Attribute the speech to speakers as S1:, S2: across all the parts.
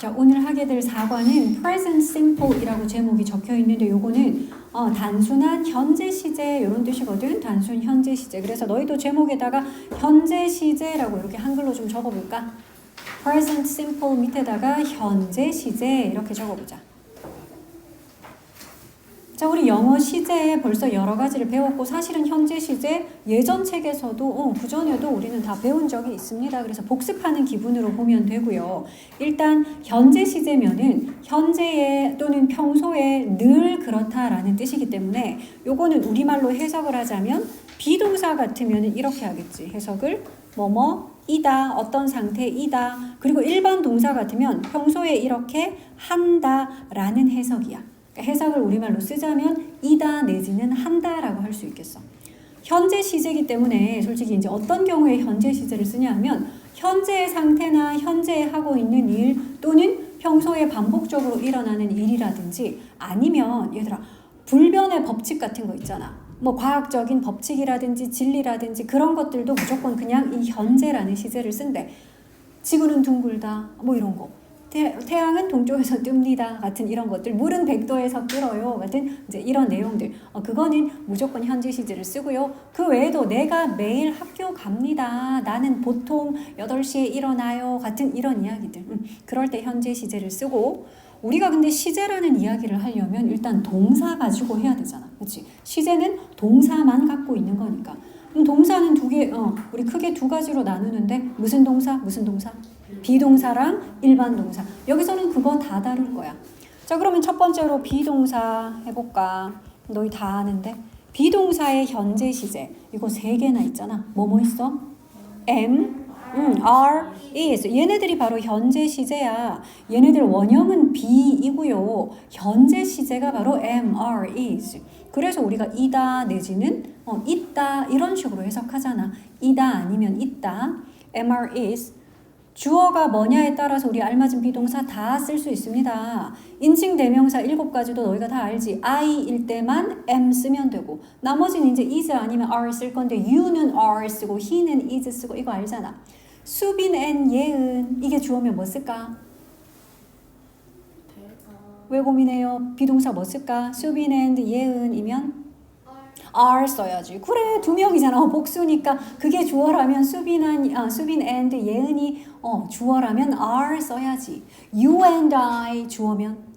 S1: 자, 오늘 하게 될 사과는 present simple이라고 제목이 적혀 있는데 요거는 어, 단순한 현재 시제 이런 뜻이거든. 단순 현재 시제. 그래서 너희도 제목에다가 현재 시제라고 이렇게 한글로 좀 적어 볼까? present simple 밑에다가 현재 시제 이렇게 적어 보자. 자, 우리 영어 시제에 벌써 여러 가지를 배웠고 사실은 현재 시제 예전 책에서도 어, 그 전에도 우리는 다 배운 적이 있습니다. 그래서 복습하는 기분으로 보면 되고요. 일단 현재 시제면은 현재에 또는 평소에 늘 그렇다라는 뜻이기 때문에 요거는 우리말로 해석을 하자면 비동사 같으면 이렇게 하겠지. 해석을 뭐뭐 이다 어떤 상태이다 그리고 일반 동사 같으면 평소에 이렇게 한다 라는 해석이야. 해석을 우리말로 쓰자면 이다 내지는 한다라고 할 수 있겠어. 현재 시제이기 때문에 솔직히 이제 어떤 경우에 현재 시제를 쓰냐 하면 현재의 상태나 현재 하고 있는 일 또는 평소에 반복적으로 일어나는 일이라든지 아니면 얘들아 불변의 법칙 같은 거 있잖아. 뭐 과학적인 법칙이라든지 진리라든지 그런 것들도 무조건 그냥 이 현재라는 시제를 쓴대. 지구는 둥글다. 뭐 이런 거. 태, 태양은 동쪽에서 뜹니다. 같은 이런 것들. 물은 100도에서 끓어요. 같은 이제 이런 내용들. 어, 그거는 무조건 현재 시제를 쓰고요. 그 외에도 내가 매일 학교 갑니다. 나는 보통 8시에 일어나요. 같은 이런 이야기들. 음, 그럴 때 현재 시제를 쓰고 우리가 근데 시제라는 이야기를 하려면 일단 동사 가지고 해야 되잖아. 그렇지? 시제는 동사만 갖고 있는 거니까. 그럼 동사는 두 개, 어, 우리 크게 두 가지로 나누는데 무슨 동사, 무슨 동사? 비동사랑 일반 동사. 여기서는 그거 다 다룰 거야. 자, 그러면 첫 번째로 비동사 해볼까? 너희 다 아는데. 비동사의 현재 시제. 이거 세 개나 있잖아. 뭐뭐 있어? am, 음, are, is. 얘네들이 바로 현재 시제야. 얘네들 원형은 be이고요. 현재 시제가 바로 am, are, is. 그래서 우리가 이다 내지는 어, 있다 이런 식으로 해석하잖아. 이다 아니면 있다. am, are, is. 주어가 뭐냐에 따라서 우리 알맞은 비동사 다 쓸 수 있습니다. 인칭 대명사 일곱 가지도 너희가 다 알지. I일 때만 am 쓰면 되고 나머지는 이제 is 아니면 are 쓸 건데 you는 are 쓰고 he는 is 쓰고 이거 알잖아. 수빈 and 예은 이게 주어면 뭐 쓸까? 왜 고민해요? 비동사 뭐 쓸까? 수빈 and 예은이면 are 써야지. 그래 두 명이잖아. 어, 복수니까 그게 주어라면 수빈한 아, 수빈 and 예은이 어 주어라면 are 써야지. You and I 주어면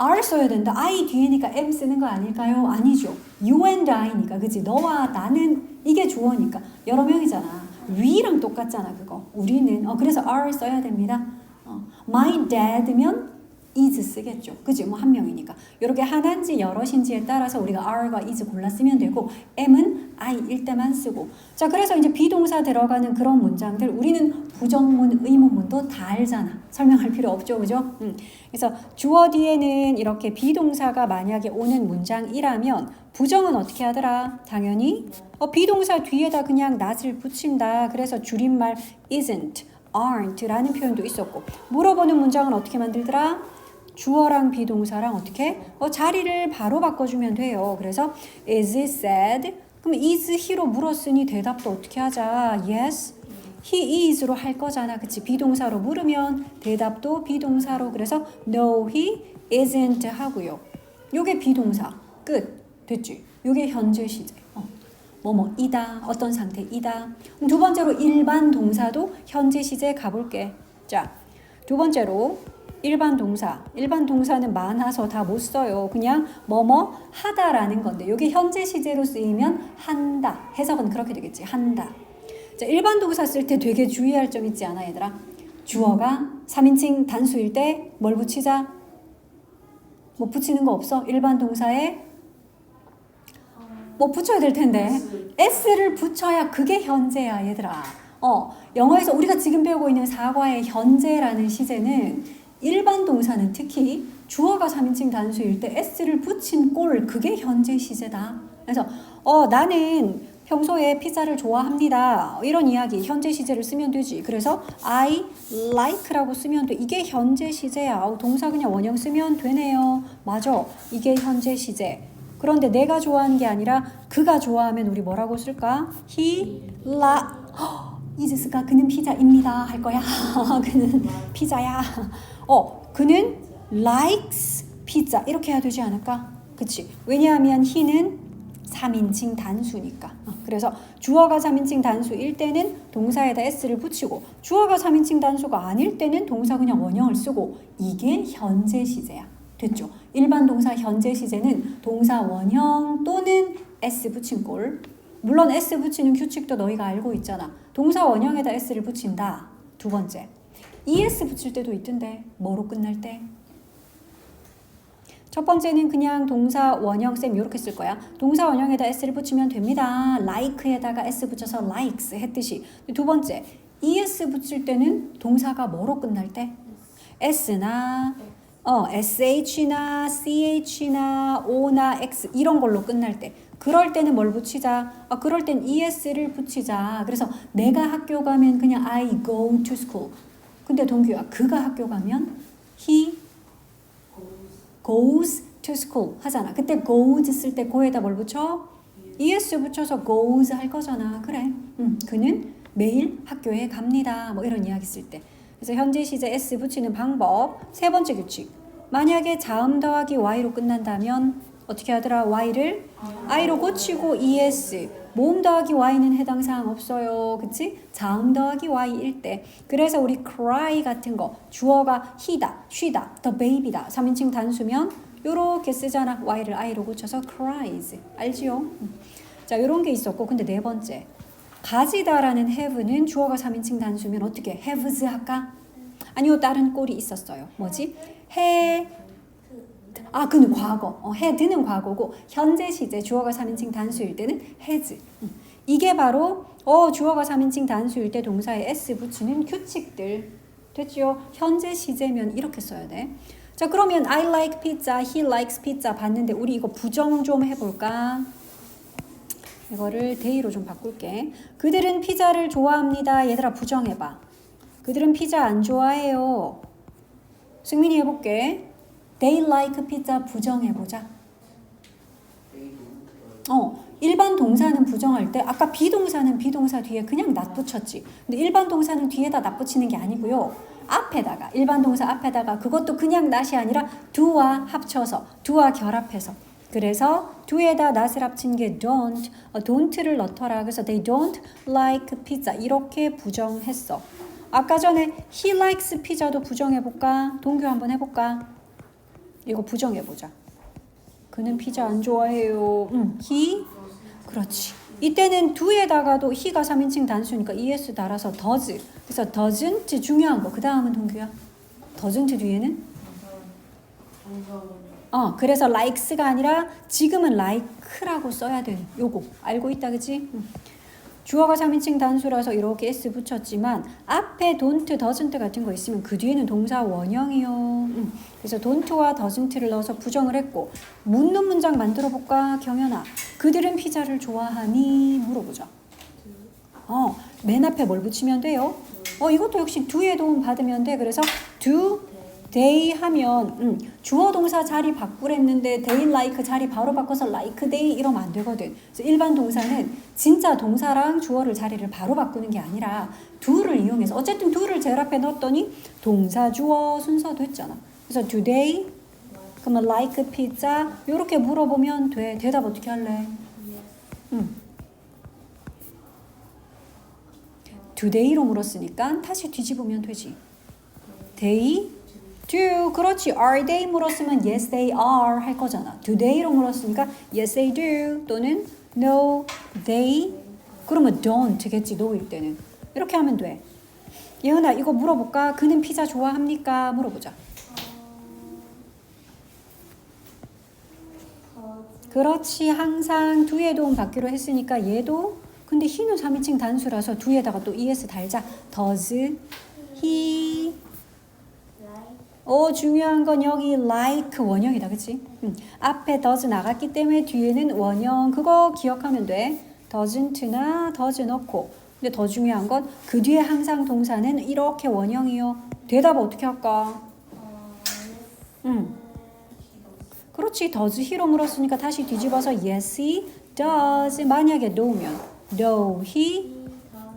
S1: are 써야 된다. I 뒤에니까 am 쓰는 거 아닐까요? 아니죠. You and I니까 그지? 너와 나는 이게 주어니까 여러 명이잖아. we랑 똑같잖아 그거. 우리는 어 그래서 are 써야 됩니다. 어, my dad면 is 쓰겠죠. 그지? 뭐 한 명이니까. 이렇게 하나인지 여럿인지에 따라서 우리가 are과 is 골라 쓰면 되고 m은 I일 때만 쓰고. 자, 그래서 이제 비동사 들어가는 그런 문장들 우리는 부정문, 의문문도 다 알잖아. 설명할 필요 없죠. 그죠? 음. 그래서 주어 뒤에는 이렇게 비동사가 만약에 오는 문장이라면 부정은 어떻게 하더라? 당연히 어, 비동사 뒤에다 그냥 not을 붙인다. 그래서 줄임말 isn't, aren't라는 표현도 있었고 물어보는 문장은 어떻게 만들더라? 주어랑 비동사랑 어떻게 어, 자리를 바로 바꿔주면 돼요. 그래서 is it said? 그럼 is he로 물었으니 대답도 어떻게 하자? Yes, he is로 할 거잖아. 그치? 비동사로 물으면 대답도 비동사로 그래서 no, he isn't 하고요. 요게 비동사 끝 됐지? 요게 현재 시제. 어. 뭐뭐 이다 어떤 상태이다. 두 번째로 일반 동사도 현재 시제 가볼게. 자, 두 번째로 일반 동사. 일반 동사는 많아서 다 못 써요. 그냥 뭐뭐 하다라는 건데 이게 현재 시제로 쓰이면 한다. 해석은 그렇게 되겠지. 한다. 자, 일반 동사 쓸 때 되게 주의할 점 있지 않아, 얘들아? 주어가 3인칭 단수일 때 뭘 붙이자? 뭐 붙이는 거 없어? 일반 동사에 뭐 붙여야 될 텐데 s를 붙여야 그게 현재야 얘들아 어 영어에서 우리가 지금 배우고 있는 사과의 현재라는 시제는 일반 동사는 특히 주어가 3인칭 단수일 때 s를 붙인 꼴 그게 현재 시제다. 그래서 어 나는 평소에 피자를 좋아합니다. 이런 이야기 현재 시제를 쓰면 되지. 그래서 I like라고 쓰면 돼. 이게 현재 시제야. 어, 동사 그냥 원형 쓰면 되네요. 맞아. 이게 현재 시제. 그런데 내가 좋아하는 게 아니라 그가 좋아하면 우리 뭐라고 쓸까? He li 이즈스가 그는 피자입니다 할 거야. 그는 피자야. 어, 그는 likes 피자 이렇게 해야 되지 않을까? 그치? 왜냐하면 he는 3인칭 단수니까. 어, 그래서 주어가 3인칭 단수일 때는 동사에다 s를 붙이고 주어가 3인칭 단수가 아닐 때는 동사 그냥 원형을 쓰고 이게 현재 시제야. 됐죠? 일반 동사 현재 시제는 동사 원형 또는 s 붙인 꼴. 물론 s 붙이는 규칙도 너희가 알고 있잖아. 동사 원형에다 s를 붙인다. 두 번째. es 붙일 때도 있던데 뭐로 끝날 때? 첫 번째는 그냥 동사 원형 쌤 이렇게 쓸 거야. 동사 원형에다 s를 붙이면 됩니다. like에다가 s 붙여서 likes 했듯이. 두 번째, es 붙일 때는 동사가 뭐로 끝날 때? s나 어, sh나 ch나 o나 x 이런 걸로 끝날 때. 그럴 때는 뭘 붙이자? 아, 그럴 땐 es를 붙이자. 그래서 내가 학교 가면 그냥 I go to school. 근데 동규야, 그가 학교 가면 he goes to school 하잖아. 그때 goes 쓸 때 go에다 뭘 붙여? es 붙여서 goes 할 거잖아. 그래. 음, 그는 매일 학교에 갑니다. 뭐 이런 이야기 쓸 때. 그래서 현재 시제 s 붙이는 방법. 세 번째 규칙. 만약에 자음 더하기 y로 끝난다면 어떻게 하더라? y를 i로 고치고 es. 모음 더하기 y는 해당 사항 없어요. 그치? 자음 더하기 y일 때. 그래서 우리 cry 같은 거 주어가 he다, she다, the baby다. 3인칭 단수면 요렇게 쓰잖아. y를 i로 고쳐서 cries. 알지요? 음. 자, 요런 게 있었고 근데 네 번째. 가지다라는 have는 주어가 3인칭 단수면 어떻게 haves 할까? 아니요, 다른 꼴이 있었어요. 뭐지? 해 아, 그는 과거. 어, had는 과거고 현재 시제 주어가 3인칭 단수일 때는 has. 음. 이게 바로 어, 주어가 3인칭 단수일 때 동사에 s 붙이는 규칙들. 됐죠? 현재 시제면 이렇게 써야 돼. 자, 그러면 I like pizza, he likes pizza 봤는데 우리 이거 부정 좀 해볼까? 이거를 데이로 좀 바꿀게. 그들은 피자를 좋아합니다. 얘들아 부정해봐. 그들은 피자 안 좋아해요. 승민이 해볼게. They like pizza 부정해보자. 어, 일반 동사는 부정할 때 아까 비동사는 비동사 뒤에 그냥 낫 붙였지. 근데 일반 동사는 뒤에다 낫 붙이는 게 아니고요. 앞에다가 일반 동사 앞에다가 그것도 그냥 낫이 아니라 do와 합쳐서 do와 결합해서 그래서 do에다 낫을 합친 게 don't, 어, don't를 넣더라. 그래서 they don't like pizza 이렇게 부정했어. 아까 전에 he likes pizza도 부정해 볼까? 동규 한번 해 볼까? 이거 부정해보자. 그는 피자 안 좋아해요. 응, he 그렇지. 이때는 do에다가도 he가 3인칭 단수니까 es 달아서 does. 그래서 doesn't 중요한 거. 그 다음은 동규야. doesn't 뒤에는 어 그래서 likes가 아니라 지금은 like라고 써야 돼. 요거 알고 있다 그지? 응. 주어가 3인칭 단수라서 이렇게 s 붙였지만 앞에 don't, doesn't 같은 거 있으면 그 뒤에는 동사 원형이요. 음. 그래서 don't와 doesn't를 넣어서 부정을 했고 묻는 문장 만들어 볼까 경연아. 그들은 피자를 좋아하니 물어보자. 어, 맨 앞에 뭘 붙이면 돼요? 어, 이것도 역시 do의 도움 받으면 돼. 그래서 do, they 하면 음, 주어 동사 자리 바꾸랬는데 they like 자리 바로 바꿔서 like they 이러면 안 되거든. 그래서 일반 동사는 진짜 동사랑 주어를 자리를 바로 바꾸는 게 아니라 do를 이용해서 어쨌든 do를 제일 앞에 넣었더니 동사 주어 순서 됐잖아. 그래서 they 그러면 like pizza 이렇게 물어보면 돼. 대답 어떻게 할래? 음. they로 물었으니까 다시 뒤집으면 되지. they do 그렇지 are they 물었으면 yes they are 할 거잖아. do they로 물었으니까 yes they do 또는 no they 그러면 don't겠지 no일 때는 이렇게 하면 돼. 예은아 이거 물어볼까? 그는 피자 좋아합니까? 물어보자. 그렇지 항상 두의 도움 받기로 했으니까 얘도 근데 he는 3인칭 단수라서 두에다가 또 es 달자 does 어 중요한 건 여기 like 원형이다 그치? 응. 앞에 does 나갔기 때문에 뒤에는 원형 그거 기억하면 돼 doesn't나 does 넣고 근데 더 중요한 건 그 뒤에 항상 동사는 이렇게 원형이요 대답 어떻게 할까? 응. 그렇지 does he로 물었으니까 다시 뒤집어서 yes he does 만약에 no면 no he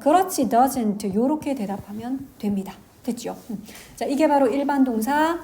S1: 그렇지 doesn't 요렇게 대답하면 됩니다. 됐죠? 음. 자, 이게 바로 일반 동사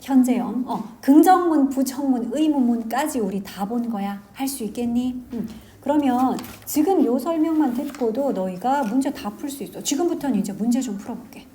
S1: 현재형. 어, 긍정문, 부정문, 의문문까지 우리 다 본 거야. 할 수 있겠니? 음. 그러면 지금 요 설명만 듣고도 너희가 문제 다 풀 수 있어. 지금부터는 이제 문제 좀 풀어볼게.